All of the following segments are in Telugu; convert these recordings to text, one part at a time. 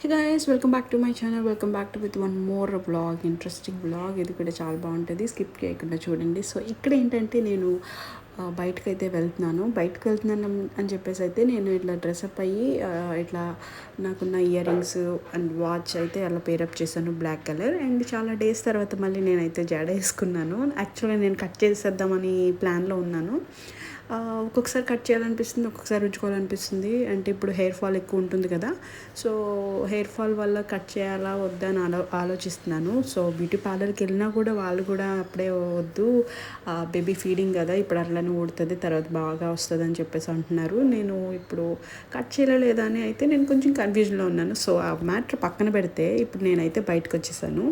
Hey guys welcome back to my channel welcome back to with one more blog interesting blog ఇది కూడా చాలా బాగుంటుంది. స్కిప్ చేయకుండా చూడండి. సో ఇక్కడ ఏంటంటే నేను బయటకు అయితే వెళ్తున్నాను. బయటకు వెళ్తున్నాను అని చెప్పేసి అయితే నేను ఇట్లా డ్రెస్అప్ అయ్యి ఇట్లా నాకున్న ఇయర్ రింగ్స్ అండ్ వాచ్ అయితే అలా పేరప్ చేశాను బ్లాక్ కలర్ అండ్ చాలా డేస్ తర్వాత మళ్ళీ నేనైతే జడ వేసుకున్నాను. యాక్చువల్గా నేను కట్ చేసేద్దామని ప్లాన్లో ఉన్నాను. ఒక్కొక్కసారి కట్ చేయాలనిపిస్తుంది ఒక్కొక్కసారి ఉంచుకోవాలనిపిస్తుంది అంటే ఇప్పుడు హెయిర్ ఫాల్ ఎక్కువ ఉంటుంది కదా. సో హెయిర్ ఫాల్ వల్ల కట్ చేయాలా వద్దా అని ఆలో ఆలోచిస్తున్నాను. సో బ్యూటీ పార్లర్కి వెళ్ళినా కూడా వాళ్ళు కూడా అప్పుడే వద్దు. బేబీ ఫీడింగ్ కదా. ఇప్పుడు అట్లా అట్లనే ఊడుతుంది తర్వాత బాగా వస్తుంది అని చెప్పేసి అంటున్నారు. నేను ఇప్పుడు కట్ చేయలేదా అని అయితే నేను కొంచెం కన్ఫ్యూజన్లో ఉన్నాను. సో ఆ మ్యాటర్ పక్కన పెడితే ఇప్పుడు నేనైతే బయటకు వచ్చేసాను.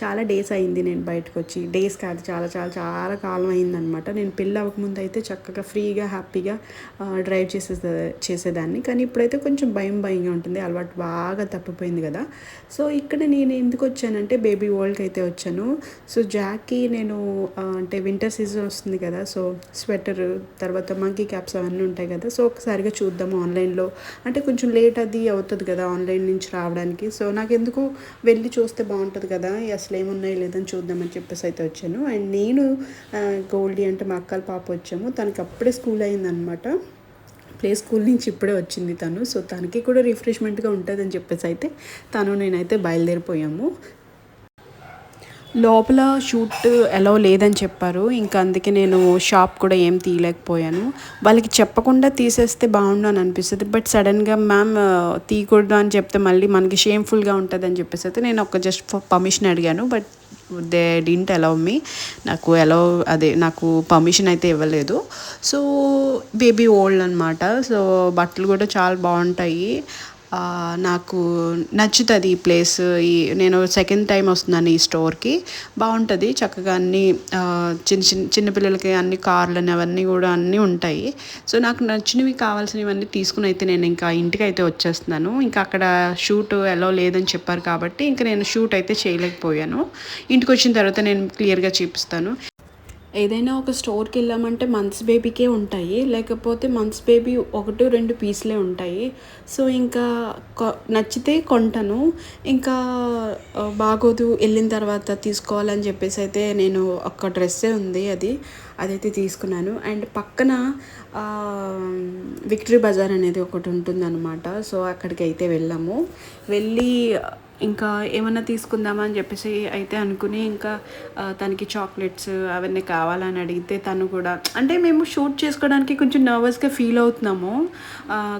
చాలా డేస్ అయింది నేను బయటకు వచ్చి డేస్ కాదు చాలా చాలా చాలా కాలం అయిందనమాట నేను పెళ్ళి అవ్వకముందు అయితే చక్కగా ఫ్రీగా హ్యాపీగా డ్రైవ్ చేసే చేసేదాన్ని. కానీ ఇప్పుడైతే కొంచెం భయం భయంగా ఉంటుంది. అలవాటు బాగా తప్పిపోయింది కదా. సో ఇక్కడ నేను ఎందుకు వచ్చానంటే బేబీ వరల్డ్కి అయితే వచ్చాను. సో జాక్కి నేను అంటే వింటర్ సీజన్ వస్తుంది కదా. సో స్వెటర్ తర్వాత మంకీ క్యాప్స్ అవన్నీ ఉంటాయి కదా. సో ఒకసారిగా చూద్దాము ఆన్లైన్లో అంటే కొంచెం లేట్ అది అవుతుంది కదా ఆన్లైన్ నుంచి రావడానికి. సో నాకు ఎందుకు వెళ్ళి చూస్తే బాగుంటుంది కదా. అసలు ఏమున్నాయి లేదని చూద్దామని చెప్పేసి అయితే వచ్చాను. అండ్ నేను గోల్డీ అంటే మా అక్కల పాప వచ్చాము. తనకి అప్పుడే స్కూల్ అయిందనమాట ప్లే స్కూల్ నుంచి ఇప్పుడే వచ్చింది తను. సో తనకి కూడా రిఫ్రెష్మెంట్గా ఉంటుందని చెప్పేసి అయితే తను నేనైతే బయలుదేరిపోయాము. లోపల షూట్ ఎలా లేదని చెప్పారు. ఇంకా అందుకే నేను షాప్ కూడా ఏం తీయలేకపోయాను. వాళ్ళకి చెప్పకుండా తీసేస్తే బాగుండు అని అనిపిస్తుంది. బట్ సడన్గా మ్యామ్ తీయకూడదు అని చెప్తే మళ్ళీ మనకి షేమ్ఫుల్గా ఉంటుంది అని చెప్పేసి అయితే నేను ఒక జస్ట్ పర్మిషన్ అడిగాను. But they didn't allow me నాకు అలౌ అదే నాకు పర్మిషన్ అయితే ఇవ్వలేదు. సో బేబీ ఓల్డ్ అనమాట సో బట్టలు కూడా చాలా బాగుంటాయి. నాకు నచ్చుతుంది ఈ ప్లేస్. ఈ నేను సెకండ్ టైం వస్తున్నాను ఈ స్టోర్కి. బాగుంటుంది చక్కగా అన్ని చిన్న చిన్న చిన్నపిల్లలకి అన్ని కార్లు అవన్నీ కూడా అన్నీ ఉంటాయి. సో నాకు నచ్చినవి కావాల్సినవన్నీ తీసుకుని అయితే నేను ఇంకా ఇంటికి అయితే వచ్చేస్తున్నాను. ఇంకా అక్కడ షూట్ ఎలా లేదని చెప్పారు కాబట్టి ఇంకా నేను షూట్ అయితే చేయలేకపోయాను. ఇంటికి వచ్చిన తర్వాత నేను క్లియర్గా చూపిస్తాను. ఏదైనా ఒక స్టోర్కి వెళ్ళామంటే మంత్స్ బేబీకే ఉంటాయి. లేకపోతే మంత్స్ బేబీ ఒకటి రెండు పీస్లే ఉంటాయి. సో ఇంకా కొ- నచ్చితే కొంటాను. ఇంకా బాగోదు వెళ్ళిన తర్వాత తీసుకోవాలని చెప్పేసి అయితే నేను ఒక డ్రెస్సే ఉంది అది. అదైతే తీసుకున్నాను. అండ్ పక్కన విక్టరీ బజార్ అనేది ఒకటి ఉంటుందన్నమాట. సో అక్కడికి అయితే వెళ్ళాము. వెళ్ళి ఇంకా ఏమన్నా తీసుకుందామా అని చెప్పేసి అయితే అనుకుని ఇంకా తనకి చాక్లెట్స్ అవన్నీ కావాలని అడిగితే తను కూడా అంటే మేము షూట్ చేసుకోవడానికి కొంచెం నర్వస్గా ఫీల్ అవుతున్నాము.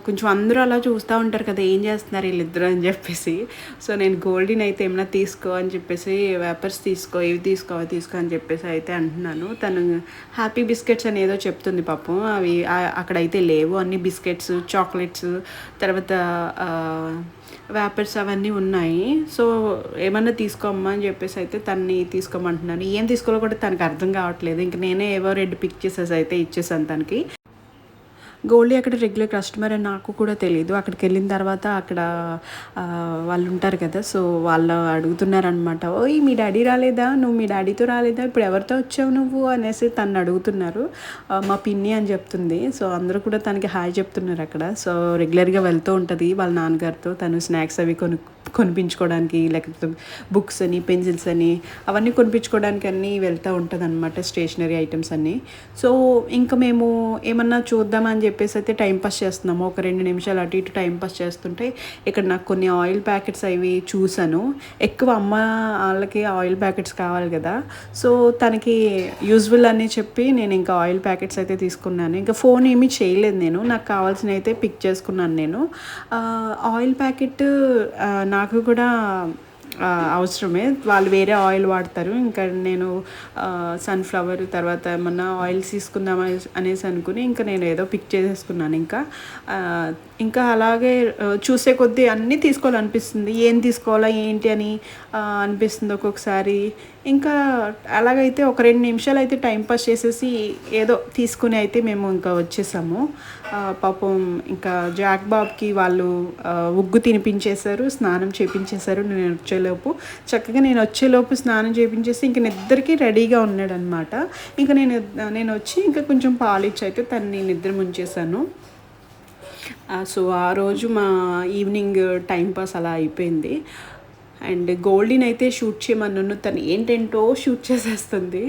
కొంచెం అందరూ అలా చూస్తూ ఉంటారు కదా ఏం చేస్తున్నారు వీళ్ళిద్దరు అని చెప్పేసి. సో నేను గోల్డీని అయితే ఏమైనా తీసుకో అని చెప్పేసి వేపర్స్ తీసుకో ఇవి తీసుకో అవి తీసుకో అని చెప్పేసి అయితే అంటున్నాను. తను హ్యాపీ బిస్కెట్స్ అని ఏదో చెప్తుంది పాపం. అవి అక్కడైతే లేవు. అన్ని బిస్కెట్స్ చాక్లెట్స్ తర్వాత వ్యాపర్స్ అవన్నీ ఉన్నాయి. సో ఏమన్నా తీసుకోమ్మా అని చెప్పేసి అయితే తన్ని తీసుకోమంటున్నాను. ఏం తీసుకోవాలో కూడా తనకు అర్థం కావట్లేదు. ఇంక నేనే ఏవో రెడ్ పిక్ చేసేసి అయితే ఇచ్చేసాను తనకి. గోల్డీ అక్కడ రెగ్యులర్ కస్టమర్ అని నాకు కూడా తెలియదు అక్కడికి వెళ్ళిన తర్వాత అక్కడ వాళ్ళు ఉంటారు కదా సో వాళ్ళు అడుగుతున్నారనమాట ఓయ్ మీ డాడీ రాలేదా? నువ్వు మీ డాడీతో రాలేదా? ఇప్పుడు ఎవరితో వచ్చావు నువ్వు? అనేసి తను అడుగుతున్నారు. మా పిన్ని అని చెప్తుంది. సో అందరూ కూడా తనకి హాయ్ చెప్తున్నారు అక్కడ. సో రెగ్యులర్గా వెళ్తూ ఉంటుంది వాళ్ళ నాన్నగారితో. తను స్నాక్స్ అవి కొను కొనిపించుకోవడానికి లేకపోతే బుక్స్ అని పెన్సిల్స్ అని అవన్నీ కొనిపించుకోవడానికి అన్నీ వెళ్తూ ఉంటుంది అనమాట స్టేషనరీ ఐటమ్స్ అన్నీ. సో ఇంకా మేము ఏమన్నా చూద్దామని చెప్పి చెప్పేసి అయితే టైంపాస్ చేస్తున్నాము. ఒక రెండు నిమిషాలు అటు ఇటు టైంపాస్ చేస్తుంటే ఇక్కడ నాకు కొన్ని ఆయిల్ ప్యాకెట్స్ అవి చూసాను. ఎక్కువ అమ్మ వాళ్ళకి ఆయిల్ ప్యాకెట్స్ కావాలి కదా. సో తనకి యూజ్ఫుల్ అని చెప్పి నేను ఇంకా ఆయిల్ ప్యాకెట్స్ అయితే తీసుకున్నాను. ఇంకా ఫోన్ ఏమీ చేయలేదు నేను. నాకు కావాల్సిన అయితే పిక్ చేసుకున్నాను నేను. ఆయిల్ ప్యాకెట్ నాకు కూడా అవసరమే. వాళ్ళు వేరే ఆయిల్ వాడతారు. ఇంకా నేను సన్ఫ్లవర్ తర్వాత ఏమన్నా ఆయిల్స్ తీసుకుందాం అనేసి అనుకుని ఇంకా నేను ఏదో పిక్ చేసేసుకున్నాను ఇంకా. ఇంకా అలాగే చూసే కొద్దీ అన్నీ తీసుకోవాలనిపిస్తుంది. ఏం తీసుకోవాలా ఏంటి అని అనిపిస్తుంది ఒక్కొక్కసారి. ఇంకా అలాగైతే ఒక రెండు నిమిషాలు అయితే టైంపాస్ చేసేసి ఏదో తీసుకుని అయితే మేము ఇంకా వచ్చేసాము. పాపం ఇంకా జాక్ బాబ్కి వాళ్ళు ఉగ్గు తినిపించేశారు స్నానం చేపించేశారు నేను వచ్చేలోపు. చక్కగా నేను వచ్చేలోపు స్నానం చేపించేసి ఇంక నిద్రకి రెడీగా ఉన్నాడనమాట ఇంకా నేను నేను వచ్చి ఇంకా కొంచెం పాలిచ్చి అయితే తన్ని నిద్ర ముంచేశాను. సో ఆ రోజు మా ఈవినింగ్ టైం పాస్ అలా అయిపోయింది. అండ్ గోల్డీని అయితే షూట్ చేయమన్నాను తను ఏంటేంటో షూట్ చేసేస్తుంది.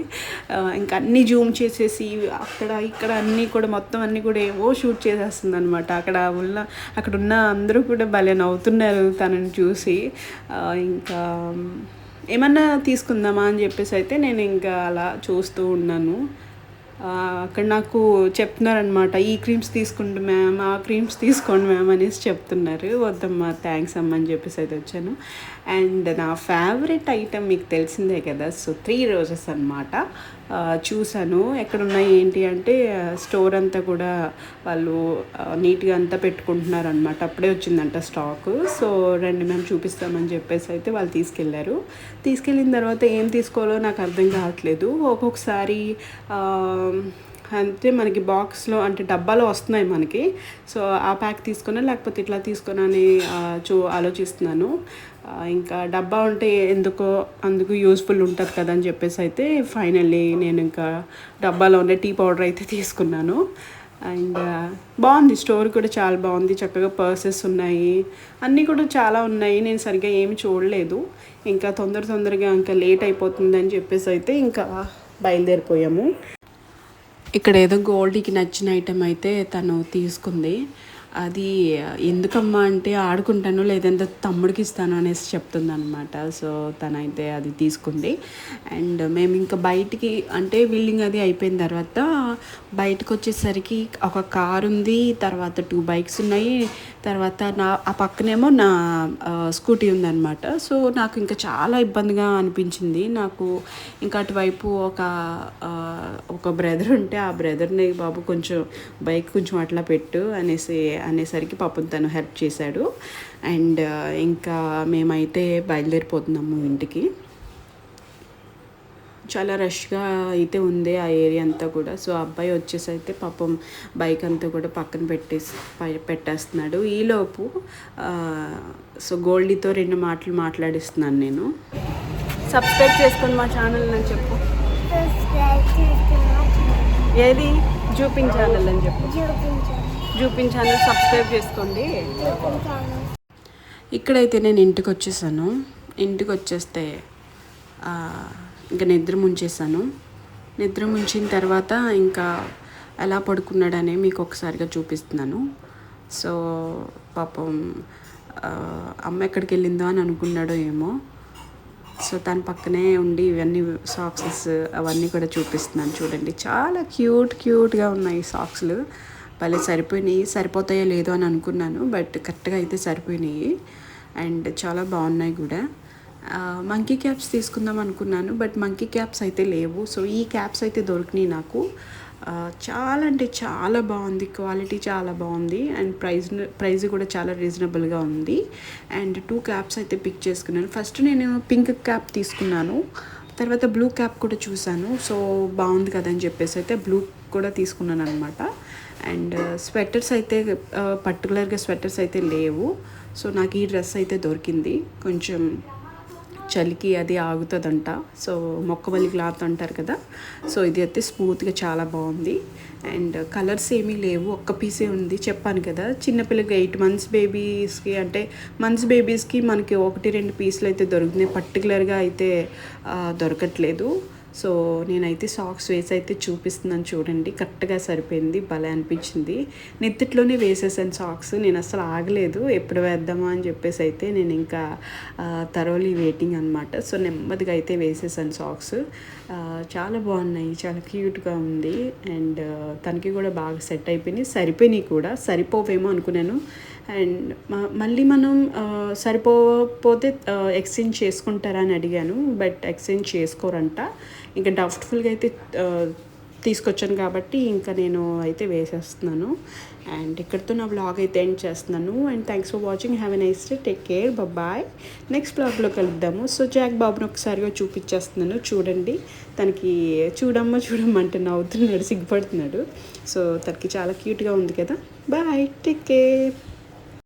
ఇంకా అన్నీ జూమ్ చేసేసి అక్కడ ఇక్కడ అన్నీ కూడా మొత్తం అన్నీ కూడా ఏవో షూట్ చేసేస్తుంది అనమాట అక్కడ ఉన్న అక్కడ ఉన్న అందరూ కూడా భలే నవ్వుతున్నారు తనని చూసి. ఇంకా ఏమన్నా తీసుకుందామా అని చెప్పేసి అయితే నేను ఇంకా అలా చూస్తూ ఉన్నాను. అక్కడ నాకు చెప్తున్నారనమాట ఈ క్రీమ్స్ తీసుకోండి మ్యామ్ ఆ క్రీమ్స్ తీసుకోండి మ్యామ్ అనేసి చెప్తున్నారు. వద్దమ్మా థ్యాంక్స్ అమ్మ అని చెప్పేసి అయితే వచ్చాను. అండ్ నా ఫేవరెట్ ఐటమ్ మీకు తెలిసిందే కదా సో త్రీ రోజెస్ అనమాట చూశాను. ఎక్కడున్నాయి ఏంటి అంటే స్టోర్ అంతా కూడా వాళ్ళు నీట్గా అంతా పెట్టుకుంటున్నారు అనమాట అప్పుడే వచ్చిందంట స్టాక్. సో రండి మేము చూపిస్తామని చెప్పేసి అయితే వాళ్ళు తీసుకెళ్ళారు తీసుకెళ్ళిన తర్వాత ఏం తీసుకోవాలో నాకు అర్థం కావట్లేదు. ఒక్కొక్కసారి అంటే మనకి బాక్స్లో అంటే డబ్బాలో వస్తున్నాయి మనకి. సో ఆ ప్యాక్ తీసుకున్నా లేకపోతే ఇట్లా తీసుకున్నా అని చూ ఆలోచిస్తున్నాను. ఇంకా డబ్బా ఉంటే ఎందుకో అందుకు యూస్ఫుల్ ఉంటుంది కదా అని చెప్పేసి అయితే ఫైనల్లీ నేను ఇంకా డబ్బాలో ఉండే టీ పౌడర్ అయితే తీసుకున్నాను. అండ్ బాగుంది. స్టోర్ కూడా చాలా బాగుంది. చక్కగా పర్సెస్ ఉన్నాయి. అన్నీ కూడా చాలా ఉన్నాయి. నేను సరిగ్గా ఏమి చూడలేదు. ఇంకా తొందర తొందరగా ఇంకా లేట్ అయిపోతుందని చెప్పేసి అయితే ఇంకా బయలుదేరిపోయాము. ఇక్కడ ఏదో గోల్డ్కి నచ్చిన ఐటెం అయితే తను తీసుకుంది. అది ఎందుకమ్మా అంటే ఆడుకుంటాను లేదంటే తమ్ముడికి ఇస్తాను అనేసి చెప్తుంది అనమాట సో తనైతే అది తీసుకుంది. అండ్ మేము ఇంకా బయటికి అంటే బిల్డింగ్ అది అయిపోయిన తర్వాత బయటకు వచ్చేసరికి ఒక కారు ఉంది తర్వాత టూ బైక్స్ ఉన్నాయి తర్వాత నా ఆ పక్కనేమో నా స్కూటీ ఉందన్నమాట. సో నాకు ఇంకా చాలా ఇబ్బందిగా అనిపించింది. నాకు ఇంకా అటువైపు ఒక ఒక బ్రదర్ ఉంటే ఆ బ్రదర్ని బాబు కొంచెం బైక్ కొంచెం అట్లా పెట్టు అనేసి అనేసరికి పాపం తను హెల్ప్ చేశాడు. అండ్ ఇంకా మేమైతే బయలుదేరిపోతున్నాము ఇంటికి. చాలా రష్గా అయితే ఉంది ఆ ఏరియా అంతా కూడా. సో అబ్బాయి వచ్చేసి అయితే పాపం బైక్ అంతా కూడా పక్కన పెట్టేసి పెట్టేస్తున్నాడు. ఈలోపు సో గోల్డీతో రెండు మాటలు మాట్లాడిస్తున్నాను నేను. సబ్స్క్రైబ్ చేసుకొని మా ఛానల్ అని చెప్పు. ఏది? జూపింగ్ ఛానల్ అని చెప్పు. చూపించాను సబ్స్క్రైబ్ చేసుకోండి. ఇక్కడైతే నేను ఇంటికి వచ్చేసాను ఇంటికి వచ్చేస్తే ఇంకా నిద్ర ముంచేసాను నిద్ర ముంచిన తర్వాత ఇంకా ఎలా పడుకున్నాడని మీకు ఒకసారిగా చూపిస్తున్నాను. సో పాపం అమ్మ ఎక్కడికి వెళ్ళిందో అని అనుకున్నాడో ఏమో. సో తన పక్కనే ఉండి ఇవన్నీ సాక్సెస్ అవన్నీ కూడా చూపిస్తున్నాను. చూడండి చాలా క్యూట్ క్యూట్గా ఉన్నాయి సాక్స్లు. భలే సరిపోయినాయి సరిపోతాయో లేదో అని అనుకున్నాను బట్ కరెక్ట్గా అయితే సరిపోయినాయి. అండ్ చాలా బాగున్నాయి కూడా. మంకీ క్యాప్స్ తీసుకుందాం అనుకున్నాను బట్ మంకీ క్యాప్స్ అయితే లేవు. సో ఈ క్యాప్స్ అయితే దొరికినాయి నాకు. చాలా అంటే చాలా బాగుంది క్వాలిటీ చాలా బాగుంది అండ్ ప్రైస్ ప్రైస్ కూడా చాలా రీజనబుల్గా ఉంది. అండ్ టూ క్యాప్స్ అయితే పిక్ చేసుకున్నాను. ఫస్ట్ నేను పింక్ క్యాప్ తీసుకున్నాను తర్వాత బ్లూ క్యాప్ కూడా చూశాను. సో బాగుంది కదా అని చెప్పేసి అయితే బ్లూ కూడా తీసుకున్నాను అనమాట అండ్ uh, స్వెటర్స్ అయితే uh, పర్టికులర్గా స్వెటర్స్ అయితే లేవు. సో నాకు ఈ డ్రెస్ అయితే దొరికింది. కొంచెం చలికి అది ఆగుతుందంట. సో మొక్కవల్లి క్లాత్ అంటారు కదా. సో ఇది అయితే స్మూత్గా చాలా బాగుంది. అండ్ కలర్స్ ఏమీ లేవు. ఒక్క పీసే ఉంది. చెప్పాను కదా. చిన్నపిల్లకి ఎయిట్ మంత్స్ బేబీస్కి అంటే మంత్స్ బేబీస్కి మనకి ఒకటి రెండు పీసులు అయితే దొరుకుతున్నాయి. పర్టికులర్గా అయితే uh, దొరకట్లేదు. సో నేనైతే సాక్స్ వేసి అయితే చూపిస్తున్నాను చూడండి. కరెక్ట్గా సరిపోయింది. భలే అనిపించింది. నెత్తిట్లోనే వేసేసాను సాక్స్ నేను అసలు ఆగలేదు. ఎప్పుడు వేద్దామా అని చెప్పేసి అయితే నేను ఇంకా తరోలీ వెయిటింగ్ అనమాట సో నెమ్మదిగా అయితే వేసేసాను సాక్స్ చాలా బాగున్నాయి. చాలా క్యూట్గా ఉంది. అండ్ తనకి కూడా బాగా సెట్ అయిపోయినాయి. సరిపోయినాయి కూడా. సరిపోవేమో అనుకున్నాను. అండ్ మ- మళ్ళీ మనం సరిపోతే ఎక్స్చేంజ్ చేసుకుంటారా అని అడిగాను. బట్ ఎక్స్చేంజ్ చేసుకోరంట. ఇంకా డౌట్ఫుల్గా అయితే తీసుకొచ్చాను కాబట్టి ఇంకా నేను అయితే వేసేస్తున్నాను. అండ్ ఇక్కడితో నా బ్లాగ్ అయితే ఎండ్ చేస్తున్నాను. And thanks for watching have a nice day take care bye next బ్లాగ్లో కలుద్దాము. సో జాక్ బాబుని ఒకసారిగా చూపించేస్తున్నాను. చూడండి. తనకి చూడమ్మ చూడమ్మ అంటే నవ్వుతున్నాడు సిగ్గుపడుతున్నాడు. సో తనకి చాలా క్యూట్గా ఉంది కదా. Bye take care